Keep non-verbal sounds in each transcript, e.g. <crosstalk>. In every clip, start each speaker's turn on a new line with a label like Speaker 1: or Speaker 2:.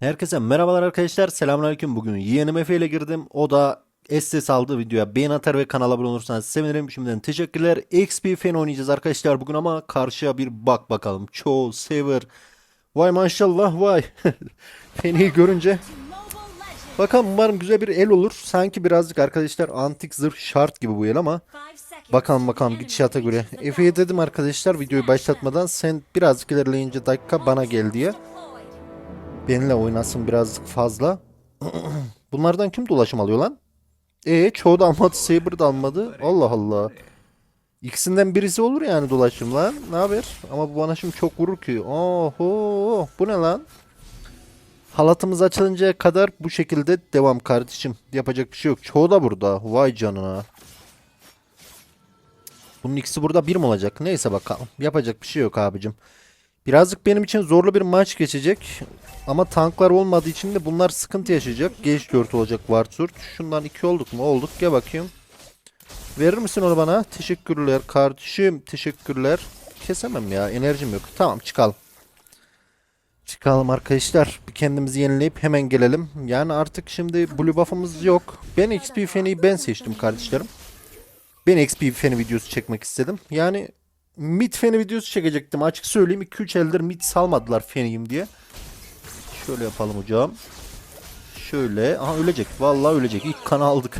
Speaker 1: Herkese merhabalar arkadaşlar. Selamünaleyküm. Bugün Efe ile girdim. O da SS aldı videoya. Beğen atar ve kanala abone olursanız sevinirim. Şimdiden teşekkürler. XP Fen oynayacağız arkadaşlar bugün ama karşıya bir bak bakalım. Çoğu sever. Vay maşallah vay. <laughs> Fen'i görünce bakalım umarım güzel bir el olur. Sanki birazcık arkadaşlar antik zırh şart gibi bu el ama bakalım bakalım gidişata göre. Efe'ye dedim arkadaşlar videoyu başlatmadan sen birazcık ilerleyince dakika bana gel diye. Benimle oynasın birazcık fazla. <clears throat> Bunlardan kim dolaşım alıyor lan? E çoğu da almadı. Saber da almadı. Allah Allah. İkisinden birisi olur yani dolaşım lan. Ne haber? Ama bu bana şimdi çok vurur ki. Oho. Bu ne lan? Halatımız açılıncaya kadar bu şekilde devam kardeşim. Yapacak bir şey yok. Çoğu da burada. Vay canına. Bunun ikisi burada bir mi olacak? Neyse bakalım. Yapacak bir şey yok abicim. Birazcık benim için zorlu bir maç geçecek. Ama tanklar olmadığı için de bunlar sıkıntı yaşayacak. Geç 4 olacak Wartsurt. Şundan 2 olduk mu? Olduk. Gel bakayım. Verir misin onu bana? Teşekkürler kardeşim. Teşekkürler. Kesemem ya. Enerjim yok. Tamam çıkalım. Çıkalım arkadaşlar. Bir kendimizi yenileyip hemen gelelim. Yani artık şimdi blue buff'ımız yok. Ben XP Fen'i ben seçtim kardeşlerim. Ben XP Fen'i videosu çekmek istedim. Yani mid Fen'i videosu çekecektim. Açık söyleyeyim 2-3 eldir mid salmadılar Fen'iyim diye. Şöyle yapalım hocam. Şöyle. Aha ölecek. Vallahi ölecek. İlk kanı aldık.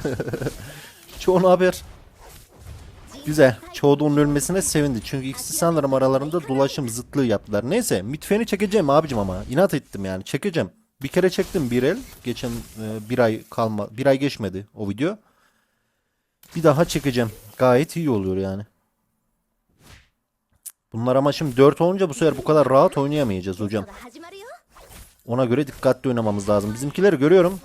Speaker 1: <laughs> Çoğunu haber. Güzel. Çoğu onun ölmesine sevindi. Çünkü ikisi sanırım aralarında dolaşım zıtlığı yaptılar. Neyse. Mitfeni çekeceğim abicim ama. İnat ettim yani. Çekeceğim. Bir kere çektim bir el. Geçen e, bir ay kalma. Bir ay geçmedi o video. Bir daha çekeceğim. Gayet iyi oluyor yani. Bunlar ama şimdi 4 olunca bu sefer bu kadar rahat oynayamayacağız hocam. Ona göre dikkatli oynamamız lazım. Bizimkileri görüyorum.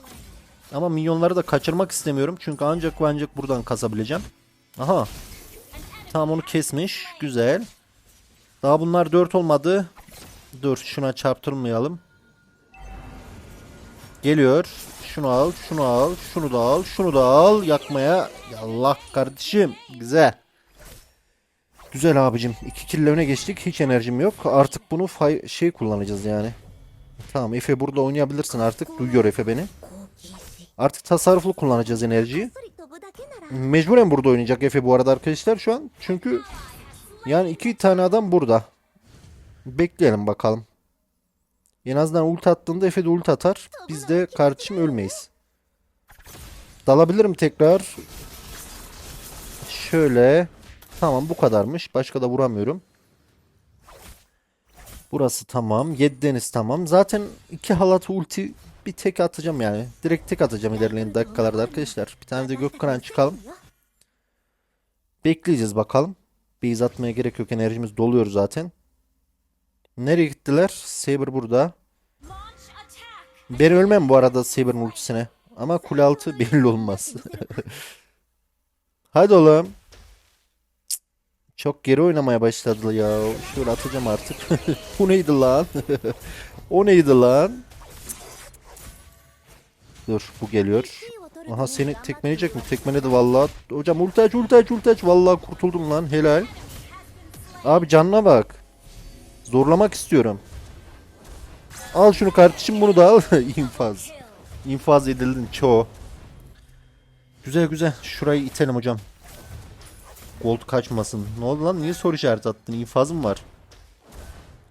Speaker 1: Ama minyonları da kaçırmak istemiyorum. Çünkü ancak ve ancak buradan kasabileceğim. Aha. Tamam onu kesmiş. Güzel. Daha bunlar 4 olmadı. Dur şuna çarptırmayalım. Geliyor. Şunu al, şunu al, şunu da al, şunu da al. Yakmaya. Allah kardeşim. Güzel. Güzel abicim. 2 kill öne geçtik. Hiç enerjim yok. Artık bunu şey kullanacağız yani. Tamam Efe burada oynayabilirsin artık. Duyuyor Efe beni. Artık tasarruflu kullanacağız enerjiyi. Mecburen burada oynayacak Efe bu arada arkadaşlar şu an. Çünkü yani iki tane adam burada. Bekleyelim bakalım. En azından ult attığında Efe de ult atar. Biz de kardeşim ölmeyiz. Dalabilirim tekrar. Şöyle. Tamam bu kadarmış. Başka da vuramıyorum. Burası tamam. 7 deniz tamam. Zaten iki halat ulti bir tek atacağım yani. Direkt tek atacağım ilerleyen dakikalarda arkadaşlar. Bir tane de Gökkıran çıkalım. Bekleyeceğiz bakalım. Base atmaya gerek yok. Enerjimiz doluyor zaten. Nereye gittiler? Saber burada. Ben ölmem bu arada Saber'ın ultisine. Ama kule altı belli olmaz. <laughs> Hadi oğlum. Çok geri oynamaya başladı ya. Şöyle atacağım artık. <laughs> Bu neydi lan? <laughs> o neydi lan? Dur bu geliyor. Aha seni tekmeleyecek mi? Tekmeledi vallahi. Hocam ulti aç ulti aç ulti aç. Vallahi kurtuldum lan helal. Abi canına bak. Zorlamak istiyorum. Al şunu kardeşim bunu da al. <laughs> İnfaz. İnfaz edildin çoğu. Güzel güzel. Şurayı itelim hocam. Gold kaçmasın. Ne oldu lan? Niye soru işareti attın? İnfazım var.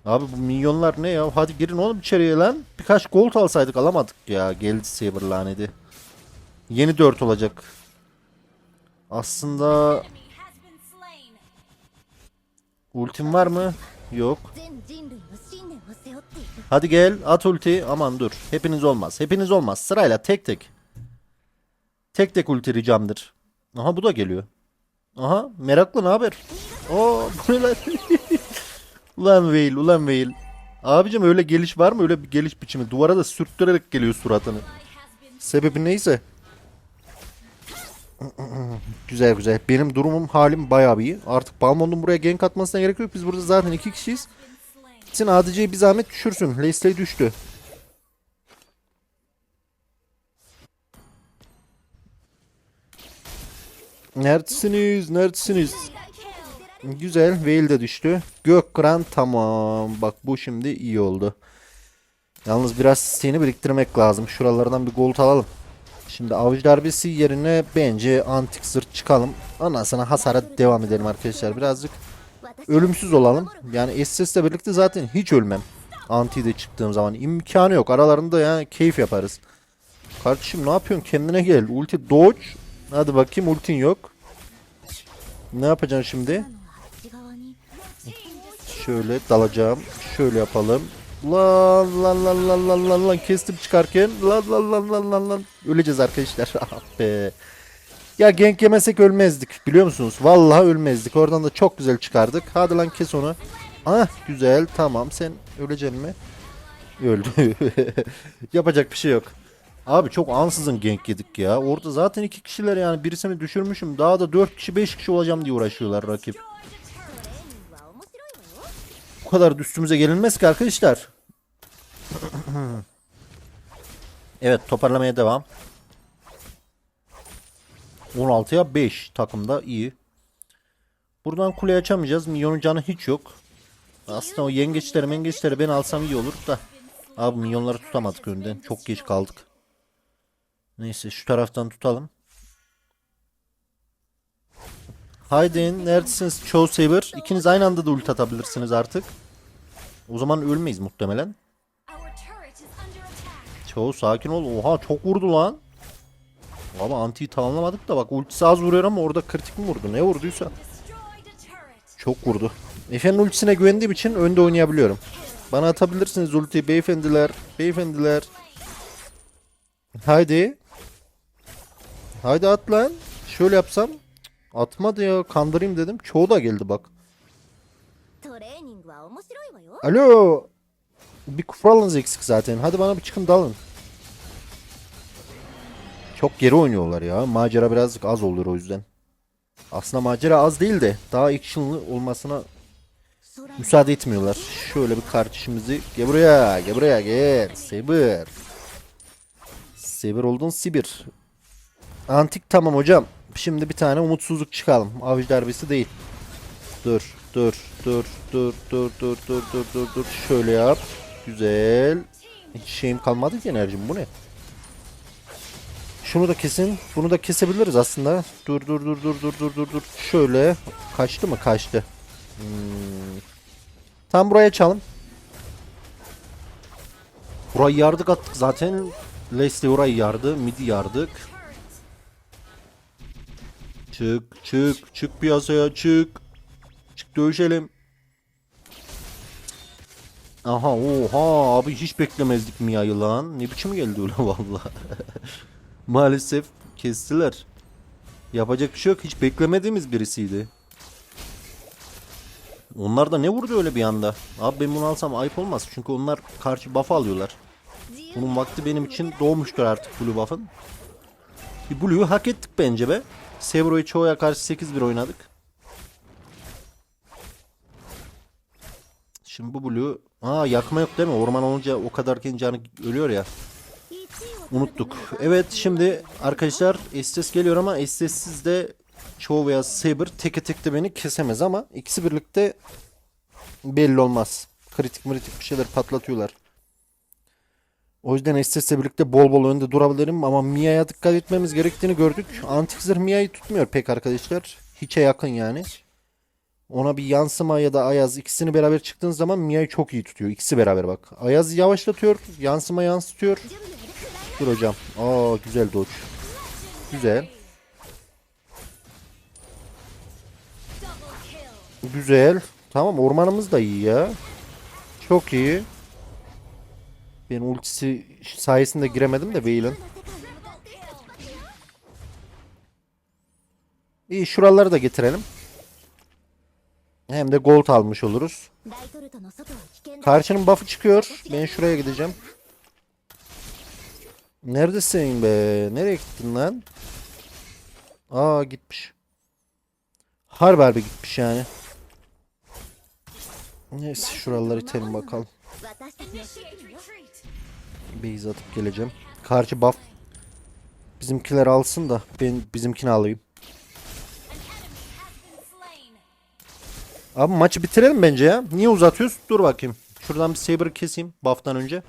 Speaker 1: Abi bu milyonlar ne ya? Hadi girin oğlum içeriye lan. Birkaç gold alsaydık alamadık ya. Geldi Saber laneti. Yeni 4 olacak. Aslında ultim var mı? Yok. Hadi gel at ulti. Aman dur. Hepiniz olmaz. Hepiniz olmaz. Sırayla tek tek. Tek tek ulti ricamdır. Aha bu da geliyor. Aha meraklı ne haber? Oo bu ne lan? <laughs> ulan Veil ulan Veil. Abicim öyle geliş var mı? Öyle bir geliş biçimi. Duvara da sürttürerek geliyor suratını. Sebebi neyse. <laughs> güzel güzel. Benim durumum halim bayağı iyi. Artık Balmond'un buraya gank atmasına gerek yok. Biz burada zaten iki kişiyiz. Gitsin ADC'yi bir zahmet düşürsün. Leslie düştü. Neredesiniz? Neredesiniz? Güzel. Veil de düştü. Gökkıran tamam. Bak bu şimdi iyi oldu. Yalnız biraz isteğini biriktirmek lazım. Şuralardan bir gold alalım. Şimdi avuç darbesi yerine bence antik zırh çıkalım. Ondan sonra hasara devam edelim arkadaşlar. Birazcık ölümsüz olalım. Yani SS'le birlikte zaten hiç ölmem. Anti de çıktığım zaman imkanı yok. Aralarında yani keyif yaparız. Kardeşim ne yapıyorsun? Kendine gel. Ulti dodge. Hadi bakayım ultin yok. Ne yapacaksın şimdi? Şöyle dalacağım. Şöyle yapalım. Lan lan lan lan lan lan lan kestim çıkarken lan lan lan lan lan lan öleceğiz arkadaşlar. <laughs> ah be. Ya gank yemesek ölmezdik biliyor musunuz? Vallahi ölmezdik. Oradan da çok güzel çıkardık. Hadi lan kes onu. Ah güzel tamam sen öleceksin mi? Öldü. <laughs> Yapacak bir şey yok. Abi çok ansızın gank yedik ya. Orada zaten iki kişiler yani birisini düşürmüşüm. Daha da dört kişi beş kişi olacağım diye uğraşıyorlar rakip. Bu kadar üstümüze gelinmez ki arkadaşlar. <clears throat> evet toparlamaya devam. 16'ya 5 takımda iyi. Buradan kule açamayacağız. Minyonun canı hiç yok. Aslında o yengeçleri mengeçleri ben alsam iyi olur da. Abi minyonları tutamadık önden. Çok geç kaldık. Neyse şu taraftan tutalım. Haydi neredesiniz Çoğu Saber? İkiniz aynı anda da ult atabilirsiniz artık. O zaman ölmeyiz muhtemelen. Çoğu sakin ol. Oha çok vurdu lan. Ama antiyi tamamlamadık da bak ultisi az vuruyor ama orada kritik mi vurdu? Ne vurduysa. Çok vurdu. Efe'nin ultisine güvendiğim için önde oynayabiliyorum. Bana atabilirsiniz ulti beyefendiler. Beyefendiler. Haydi. Haydi at lan. Şöyle yapsam. Atmadı ya. Kandırayım dedim. Çoğu da geldi bak. Alo. Bir kufralınız eksik zaten. Hadi bana bir çıkın dalın. Çok geri oynuyorlar ya. Macera birazcık az olur o yüzden. Aslında macera az değil de daha actionlı olmasına müsaade etmiyorlar. Şöyle bir kardeşimizi gel buraya gel buraya gel. Saber. Saber oldun Sibir. Antik tamam hocam. Şimdi bir tane umutsuzluk çıkalım. Avuç darbesi değil. Dur dur dur dur dur dur dur dur dur dur. Şöyle yap. Güzel. Hiç şeyim kalmadı ki enerjim bu ne? Şunu da kesin. Bunu da kesebiliriz aslında. Dur dur dur dur dur dur dur dur. Şöyle. Kaçtı mı? Kaçtı. Hmm. Tam buraya çalım. Burayı yardık attık zaten. Leslie orayı yardı. Midi yardık. Çık çık çık piyasaya çık. Çık dövüşelim. Aha oha abi hiç beklemezdik Mia'yı lan. Ne biçim geldi öyle <laughs> valla. Maalesef kestiler. Yapacak bir şey yok. Hiç beklemediğimiz birisiydi. Onlar da ne vurdu öyle bir anda? Abi ben bunu alsam ayıp olmaz. Çünkü onlar karşı buff alıyorlar. Bunun vakti benim için doğmuştur artık Blue buff'ın. Bir Blue'yu hak ettik bence be. Sevro'yu çoğuya karşı 8-1 oynadık. Şimdi bu Blue... Aa yakma yok değil mi? Orman olunca o kadarken canı ölüyor ya.
Speaker 2: 1位を
Speaker 1: Unuttuk. Evet şimdi arkadaşlar SS geliyor ama SS'siz de Çoğu veya Saber teke tek de beni kesemez ama ikisi birlikte belli olmaz. Kritik mritik bir şeyler patlatıyorlar. O yüzden Estes'le birlikte bol bol önde durabilirim ama Mia'ya dikkat etmemiz gerektiğini gördük. Antik zırh Mia'yı tutmuyor pek arkadaşlar. Hiçe yakın yani. Ona bir yansıma ya da Ayaz ikisini beraber çıktığın zaman Mia'yı çok iyi tutuyor. İkisi beraber bak. Ayaz yavaşlatıyor. Yansıma yansıtıyor. Dur hocam. Aa güzel dodge. Güzel. Güzel. Tamam ormanımız da iyi ya. Çok iyi. Ben ultisi sayesinde giremedim de
Speaker 2: Veilen.
Speaker 1: İyi şuraları da getirelim. Hem de gold almış oluruz. Karşının buff'ı çıkıyor. Ben şuraya gideceğim. Neredesin be? Nereye gittin lan? Aa gitmiş. Harberbe gitmiş yani. Neyse şuraları itelim bakalım. Base atıp geleceğim. Karşı buff bizimkiler alsın da ben bizimkini alayım. Abi maçı bitirelim bence ya. Niye uzatıyoruz? Dur bakayım. Şuradan bir saber keseyim buff'tan önce.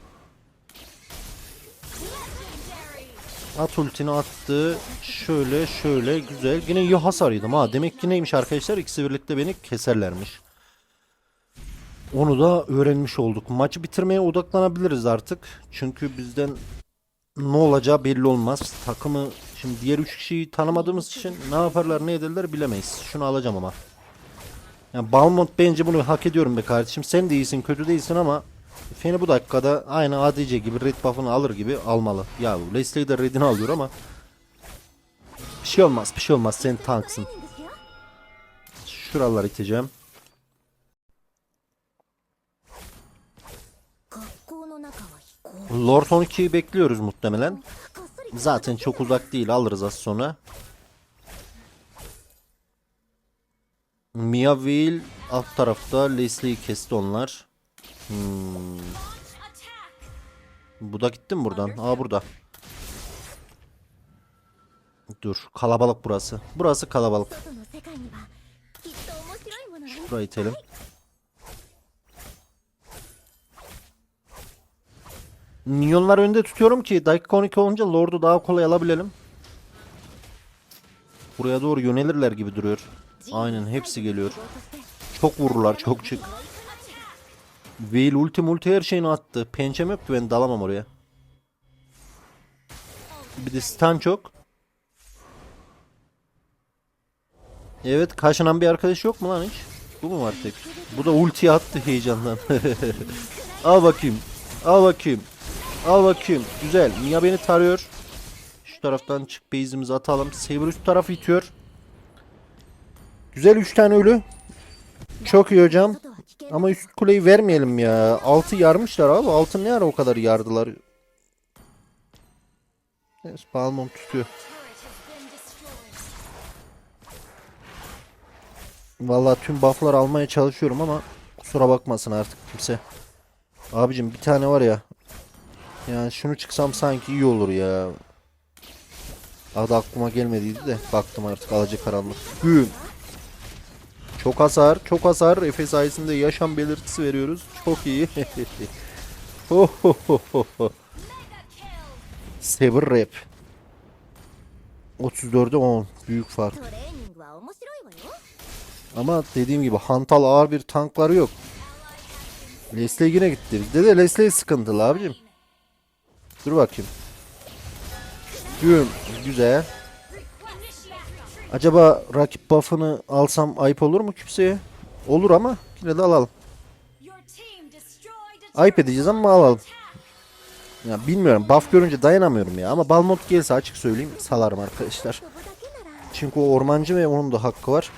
Speaker 1: At ultini attı. Şöyle şöyle güzel. Yine iyi hasar yedim ha. Demek ki neymiş arkadaşlar? İkisi birlikte beni keserlermiş. Onu da öğrenmiş olduk. Maçı bitirmeye odaklanabiliriz artık. Çünkü bizden ne olacağı belli olmaz. Takımı şimdi diğer 3 kişiyi tanımadığımız için ne yaparlar ne ederler bilemeyiz. Şunu alacağım ama. Yani Balmont bence bunu hak ediyorum be kardeşim. Sen de iyisin kötü değilsin ama Feni bu dakikada aynı ADC gibi red buff'ını alır gibi almalı. Ya Leslie de redini alıyor ama bir şey olmaz bir şey olmaz sen tanksın. Şuraları iteceğim. Lord 12'yi bekliyoruz muhtemelen. Zaten çok uzak değil alırız az sonra. Mia Will alt tarafta Leslie'yi kesti onlar. Hmm. Bu da gitti mi buradan? Aa burada. Dur kalabalık burası. Burası kalabalık. Şuraya itelim. Minyonları önde tutuyorum ki dakika 12 olunca Lord'u daha kolay alabilelim. Buraya doğru yönelirler gibi duruyor. Aynen hepsi geliyor. Çok vururlar çok çık. Veil ulti multi her şeyini attı. Pençem yok ki ben dalamam oraya. Bir de stun çok. Evet kaşınan bir arkadaş yok mu lan hiç? Bu mu var tek? Bu da ulti attı heyecandan. <laughs> al bakayım. Al bakayım. Al bakayım. Güzel. Mia beni tarıyor. Şu taraftan çık base'imizi atalım. Saber üst tarafı itiyor. Güzel 3 tane ölü. Çok iyi hocam. Ama üst kuleyi vermeyelim ya. Altı yarmışlar abi. Altı ne ara o kadar yardılar. Neyse Balmum tutuyor. Valla tüm bufflar almaya çalışıyorum ama kusura bakmasın artık kimse. Abicim bir tane var ya yani şunu çıksam sanki iyi olur ya. Adı aklıma gelmediydi de baktım artık alıcı karanlık. Güm. Çok hasar, çok hasar. Efe sayesinde yaşam belirtisi veriyoruz. Çok iyi. <laughs> ho ho ho ho. Saber Rap. 34'e 10. Büyük fark. Ama dediğim gibi hantal ağır bir tankları yok. Leslie yine gitti. Bizde de Leslie sıkıntılı abicim. Dur bakayım. Güm. Güzel. Acaba rakip buff'ını alsam ayıp olur mu kimseye? Olur ama yine de alalım. Ayıp edeceğiz ama alalım. Ya bilmiyorum. Buff görünce dayanamıyorum ya. Ama Balmont gelse açık söyleyeyim salarım arkadaşlar. Çünkü o ormancı ve onun da hakkı var.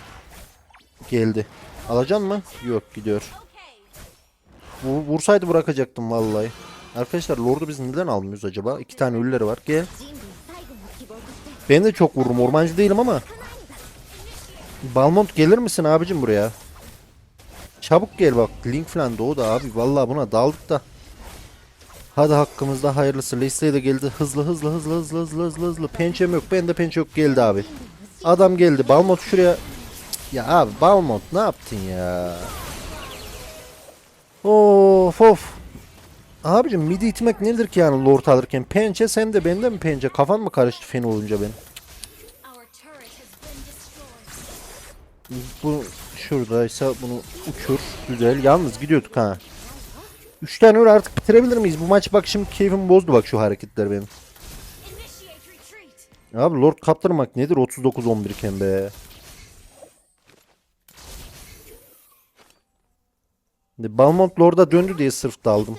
Speaker 1: Geldi. Alacan mı? Yok gidiyor. Vursaydı bırakacaktım vallahi. Arkadaşlar Lord'u biz neden almıyoruz acaba? İki tane ölüleri var. Gel. Ben de çok vururum. Ormancı değilim ama. Balmont gelir misin abicim buraya? Çabuk gel bak. Link falan doğdu abi. Vallahi buna daldık da. Hadi hakkımızda hayırlısı. Lesley de geldi. Hızlı hızlı hızlı hızlı hızlı hızlı hızlı. Pençem yok. Bende pençe yok geldi abi. Adam geldi. Balmont şuraya. Ya abi Balmont ne yaptın ya? Of of. Abicim midi itmek nedir ki yani lord alırken? Pençe sen de bende mi pençe? Kafan mı karıştı fen olunca benim? Bu şuradaysa bunu uçur. Güzel. Yalnız gidiyorduk ha. 3 tane öyle artık bitirebilir miyiz? Bu maç bak şimdi keyfimi bozdu bak şu hareketler benim. Abi Lord kaptırmak nedir 39-11 iken be. Balmont Lord'a döndü diye sırf daldım.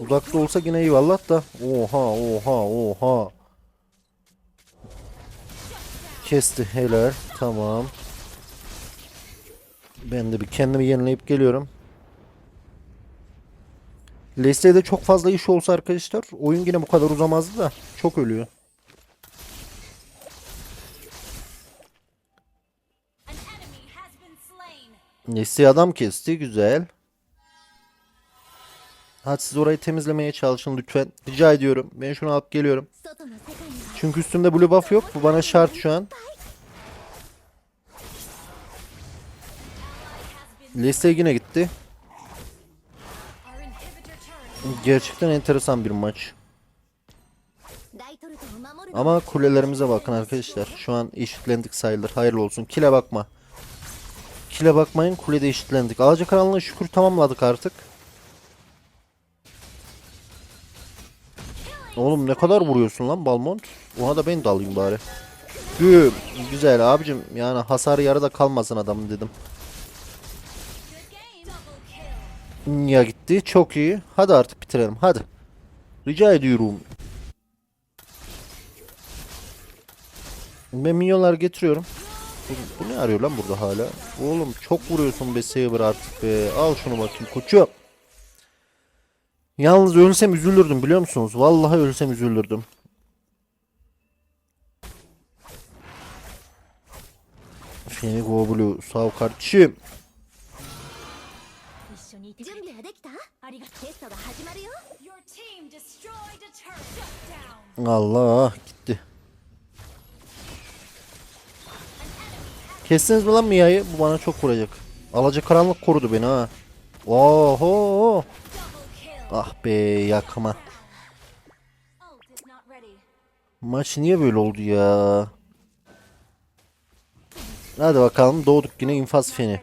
Speaker 1: Uzakta olsa yine eyvallah da. Oha oha oha. Kesti helal. Tamam. Ben de bir kendimi yenileyip geliyorum. Leslie'de çok fazla iş olsa arkadaşlar oyun yine bu kadar uzamazdı da çok ölüyor. Nesli adam kesti güzel. Hadi siz orayı temizlemeye çalışın lütfen. Rica ediyorum. Ben şunu alıp geliyorum. Çünkü üstümde blue buff yok. Bu bana şart şu an. Lesley yine gitti. Gerçekten enteresan bir maç. Ama kulelerimize bakın arkadaşlar. Şu an eşitlendik sayılır. Hayırlı olsun. Kile bakma. Kile bakmayın. Kulede eşitlendik. Ağaca karanlığı şükür tamamladık artık. Oğlum ne kadar vuruyorsun lan Balmont? Ona da ben de alayım bari. Güm. Güzel abicim. Yani hasarı yarıda kalmasın adamın dedim. Ya gitti. Çok iyi. Hadi artık bitirelim. Hadi. Rica ediyorum. Ben minyonlar getiriyorum. Bu, bu ne arıyor lan burada hala? Oğlum çok vuruyorsun be Saber artık be. Al şunu bakayım koçum. Yalnız ölsem üzülürdüm biliyor musunuz? Vallahi ölsem üzülürdüm. Seni Goblu sağ ol kardeşim. Allah gitti. Kestiniz mi lan Miya'yı? Bu bana çok vuracak. Alaca karanlık korudu beni ha. Oho. Ah be yakma. Maç niye böyle oldu ya? Hadi bakalım doğduk yine infaz feni.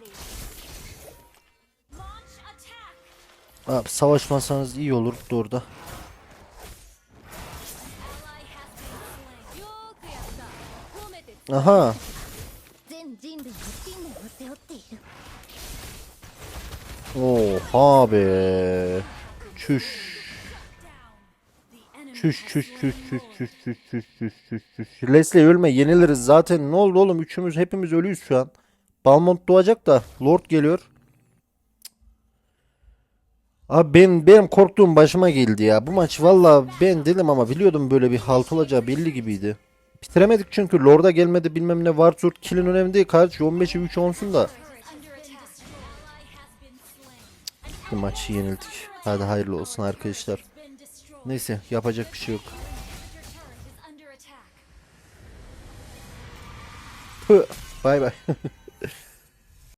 Speaker 1: Abi savaşmasanız iyi olur orada. Aha. Oha be. Çüş. Çüş çüş çüş çüş çüş çüş çüş çüş çüş çüş. Leslie ölme yeniliriz zaten. Ne oldu oğlum? Üçümüz hepimiz ölüyüz şu an. Balmont doğacak da Lord geliyor. Abi ben benim korktuğum başıma geldi ya. Bu maç valla ben dedim ama biliyordum böyle bir halt olacağı belli gibiydi. Bitiremedik çünkü Lord'a gelmedi bilmem ne var Zurt kill'in önemli değil kaç 15'e 3 olsun da. Bu maçı yenildik. Hadi hayırlı olsun arkadaşlar. Neyse yapacak bir şey yok. Pı, Bay bay. <laughs>